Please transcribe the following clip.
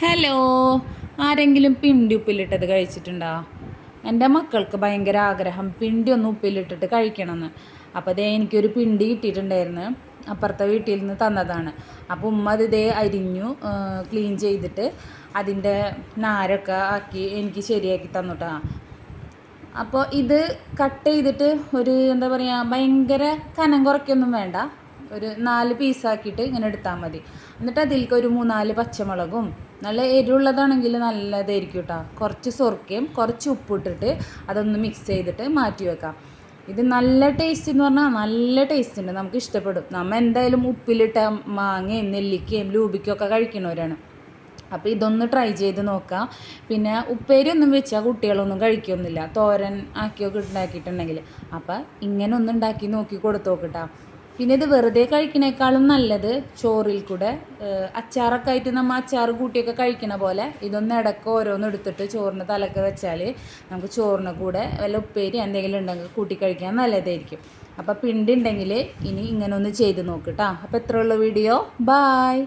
Hello ആരെങ്കിലും പിണ്ടി ഉപ്പിലിട്ടത് കഴിച്ചിട്ടുണ്ടോ? എന്റെ മക്കൾക്ക് ഭയങ്കര ആഗ്രഹം പിണ്ടി ഒന്ന് ഉപ്പിലിട്ടിട്ട് കഴിക്കണമെന്ന്. അപ്പോൾ അതേ എനിക്കൊരു പിണ്ടി കിട്ടിയിട്ടുണ്ടായിരുന്നു. അപ്പുറത്തെ വീട്ടിൽ നിന്ന് തന്നതാണ്. അപ്പോൾ ഉമ്മ അത് ഇതേ അരിഞ്ഞു ക്ലീൻ ചെയ്തിട്ട് അതിന്റെ നാരൊക്കെ ആക്കി എനിക്ക് ശരിയാക്കി തന്നുട്ടാ. അപ്പോൾ ഇത് കട്ട് ചെയ്തിട്ട് ഒരു എന്താ പറയുക ഭയങ്കര കനം കുറയ്ക്കൊന്നും വേണ്ട. ഒരു നാല് പീസാക്കിയിട്ട് ഇങ്ങനെ എടുത്താൽ മതി. എന്നിട്ട് അതിലേക്ക് ഒരു മൂന്നാൽ പച്ചമുളകും നല്ല എരിവുള്ളതാണെങ്കിൽ നല്ലതായിരിക്കും കേട്ടോ കുറച്ച് സൊറുക്കയും കുറച്ച് ഉപ്പിട്ടിട്ട് അതൊന്ന് മിക്സ് ചെയ്തിട്ട് മാറ്റി വെക്കാം. ഇത് നല്ല ടേസ്റ്റ് എന്ന് പറഞ്ഞാൽ നല്ല ടേസ്റ്റ് ഉണ്ട്. നമുക്ക് ഇഷ്ടപ്പെടും. നമ്മൾ എന്തായാലും ഉപ്പിലിട്ട മാങ്ങയും നെല്ലിക്കയും ലൂബിക്കും ഒക്കെ കഴിക്കുന്നവരാണ് അപ്പോൾ ഇതൊന്ന് ട്രൈ ചെയ്ത് നോക്കാം. പിന്നെ ഉപ്പേരി ഒന്നും വെച്ചാൽ കുട്ടികളൊന്നും കഴിക്കൊന്നുമില്ല തോരൻ ആക്കിയൊക്കെ ഉണ്ടാക്കിയിട്ടുണ്ടെങ്കിൽ. അപ്പോൾ ഇങ്ങനെ ഒന്ന് ഉണ്ടാക്കി നോക്കി കൊടുത്തു നോക്കട്ടാ പിന്നെ ഇത് വെറുതെ കഴിക്കണേക്കാളും നല്ലത് ചോറിൽ കൂടെ. അച്ചാറൊക്കെ ആയിട്ട് നമ്മൾ അച്ചാർ കൂട്ടിയൊക്കെ കഴിക്കണ പോലെ ഇതൊന്ന് ഇടയ്ക്ക് ഓരോന്ന് എടുത്തിട്ട് ചോറിന് തലക്ക് വെച്ചാൽ നമുക്ക് ചോറിന് കൂടെ വല്ല ഉപ്പേരി എന്തെങ്കിലും ഉണ്ടെങ്കിൽ കൂട്ടി കഴിക്കാൻ നല്ലതായിരിക്കും. അപ്പോൾ പിണ്ടി ഉണ്ടെങ്കിൽ ഇനി ഇങ്ങനെ ഒന്ന് ചെയ്ത് നോക്കട്ടാ അപ്പോൾ എത്ര ഉള്ളൂ വീഡിയോ. ബായ്